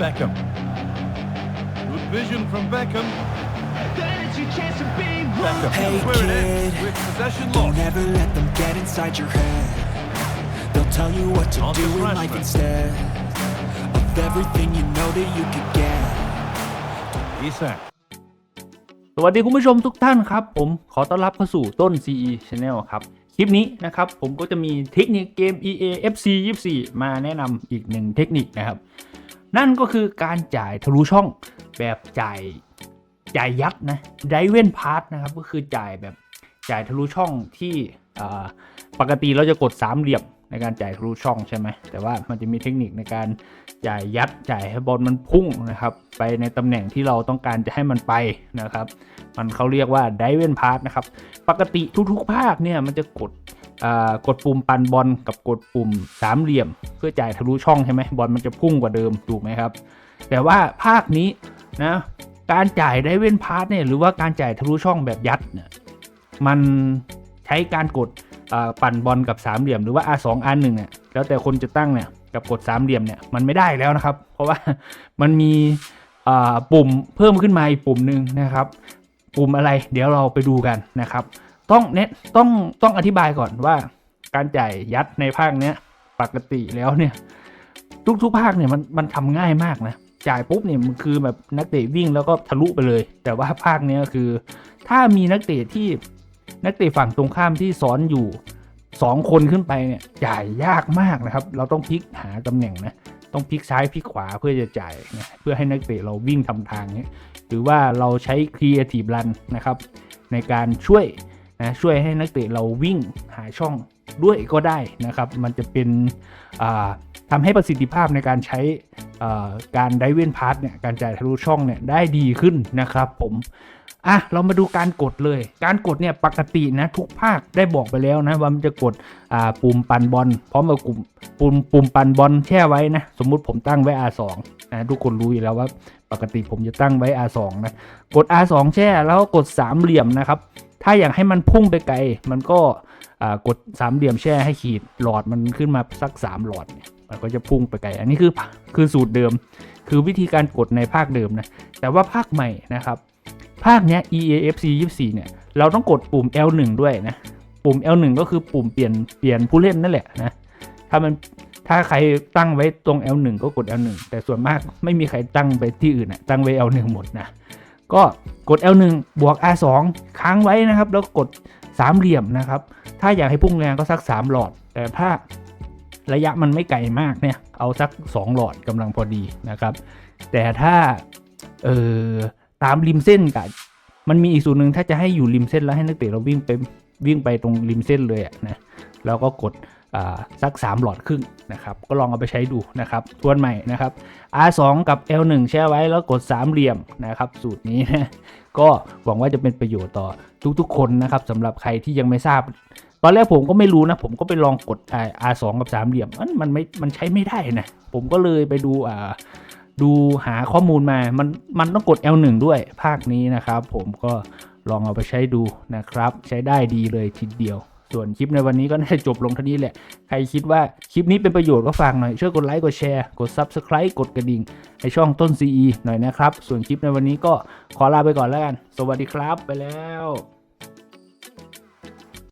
Beckham. Good vision from Beckham. Beckham. Hey, Where it is. kid. With possession Don't lost. ever let them get inside your head. They'll tell you what to On to do in life Rashford. instead of everything you know that you could get. Isak. สวัสดีคุณผู้ชมทุกท่านครับ ผมขอต้อนรับเข้าสู่ต้น CE Channel ครับ คลิปนี้นะครับ ผมก็จะมีเทคนิคเกม EA FC 24 มาแนะนำอีกหนึ่งเทคนิคนะครับ นั่นก็คือการจ่ายทะลุช่องแบบจ่ายจ่ายยัดนะไดเวนพาร์นะครับก็คือจ่ายแบบจ่ายทะลุช่องที่ปกติเราจะกดสามเหลี่ยม ในการจ่ายทะลุช่องใช่ไหมแต่ว่ามันจะมีเทคนิคในการจ่ายยัดจ่ายให้บอลมันพุ่งนะครับ ไปในตำแหน่งที่เราต้องการจะให้มันไปนะครับ มันเขาเรียกว่าไดเวนพาร์นะครับ ปกติทุกๆภาคเนี่ยมันจะกดอ่ากดปุ่มปันบอลกับกดปุ่มสามเหลี่ยม เพื่อจ่ายทะลุช่องใช่ไหมบอลมันจะพุ่งกว่าเดิมถูกไหมครับ แต่ว่าภาคนี้นะการจ่ายไดเวนพาร์เนี่ยหรือว่าการจ่ายทะลุช่องแบบยัดเนี่ยมันใช้การกด ปั่นบอลกับสามเหลี่ยมหรือว่า R2 R1 เนี่ยแล้วแต่คนจะตั้งเนี่ยกับกดสามเหลี่ยมเนี่ยมันไม่ได้แล้วนะครับ เพราะว่ามันมีปุ่มเพิ่มขึ้นมาอีกปุ่มหนึ่งนะครับ ปุ่มอะไรเดี๋ยวเราไปดูกันนะครับ ต้องเน็ตต้องต้องอธิบายก่อนว่า การจ่ายยัดในภาคเนี้ยปกติแล้วเนี่ย ทุกๆภาคเนี่ยมันมันทำง่ายมากนะจ่ายปุ๊บเนี่ยมันคือแบบนักเตะวิ่งแล้วก็ทะลุไปเลย แต่ว่าภาคเนี้ยคือ ถ้ามีนักเตะที่ นักเตะฝั่งตรงข้ามที่ซ้อนอยู่สองคนขึ้นไปเนี่ยจ่ายยากมากนะครับ เราต้องพลิกหาตำแหน่งนะต้องพลิกซ้ายพลิกขวาเพื่อจะจ่ายนะเพื่อให้นักเตะเราวิ่งทำทางเนี้ยหรือว่าเราใช้ Creative Run นะครับในการช่วยนะช่วยให้นักเตะเราวิ่งหาช่องด้วยก็ได้นะครับ มันจะเป็นอ่าทำให้ประสิทธิภาพในการใช้การไดเวนพาร์ทเนี่ยการจ่ายทะลุช่องเนี่ยได้ดีขึ้นนะครับผม อะเรามาดูการกดเลย การกดเนี่ยปกตินะทุกภาคได้บอกไปแล้วนะว่ามันจะกดอ่าปุ่มปันบอลพร้อมกับปุ่มปุ่มปุ่มปันบอลแช่ไว้นะสมมุติผมตั้งไว้ R2 นะทุกคนรู้อยู่แล้วว่าปกติผมจะตั้งไว้ R2 นะกด R2 แช่แล้วก็กดสามเหลี่ยมนะครับถ้าอยากให้มันพุ่งไปไกล มันก็อ่ากดสามเหลี่ยมแช่ให้ขีดหลอดมันขึ้นมาสัก3หลอดเนี่ยมันก็จะพุ่งไปไกล อันนี้คือคือสูตรเดิม คือวิธีการกดในภาคเดิมนะ แต่ว่าภาคใหม่นะครับ ภาคเนี้ย EAFC 24 เนี่ย เราต้องกดปุ่ม L1 ด้วยนะ ปุ่ม L1 ก็คือปุ่มเปลี่ยนเปลี่ยนผู้เล่นนั่นแหละนะ ถ้ามันถ้าใครตั้งไว้ตรง L1 ก็กด L1 แต่ส่วนมากไม่มีใครตั้งไปที่อื่นนะตั้งไว้ L1 หมดนะ ก็กด L1 บวก R2 ค้างไว้นะครับ แล้วกดสามเหลี่ยมนะครับ ถ้าอยากให้พุ่งแรงก็สัก 3 หลอด แต่ถ้าระยะมันไม่ไกลมากเนี่ย เอาสัก 2 หลอดกำลังพอดีนะครับ แต่ถ้าเออ ตามริมเส้นกับมันมีอีกสูตรหนึ่งถ้าจะให้อยู่ริมเส้นแล้วให้นักเตะเราวิ่งไปวิ่งไปตรงริมเส้นเลยนะแล้วก็กดอ่าสัก 3 หลอดครึ่งนะครับ ก็ลองเอาไปใช้ดูนะครับ ทวนใหม่นะครับ R2 กับ L1 แช่ไว้แล้วกดสามเหลี่ยมนะครับ สูตรนี้นะก็หวังว่าจะเป็นประโยชน์ต่อทุกๆ คนนะครับสำหรับใครที่ยังไม่ทราบ ตอนแรกผมก็ไม่รู้นะ ผมก็ไปลองกด R2 กับสามเหลี่ยมมันมันไม่มันใช้ไม่ได้นะ ผมก็เลยไปดูอ่า ดูหาข้อมูลมา มันมันต้องกด L1 ด้วยภาคนี้นะครับ ผมก็ลองเอาไปใช้ดูนะครับ ใช้ได้ดีเลยทีเดียว ส่วนคลิปในวันนี้ก็น่าจะจบลงเท่านี้แหละ ใครคิดว่าคลิปนี้เป็นประโยชน์ก็ฝากหน่อย ช่วยกดไลค์ กดแชร์ กด Subscribe กดกระดิ่ง ให้ช่องต้น CE หน่อยนะครับ ส่วนคลิปในวันนี้ก็ขอลาไปก่อนแล้วกัน สวัสดีครับ ไปแล้ว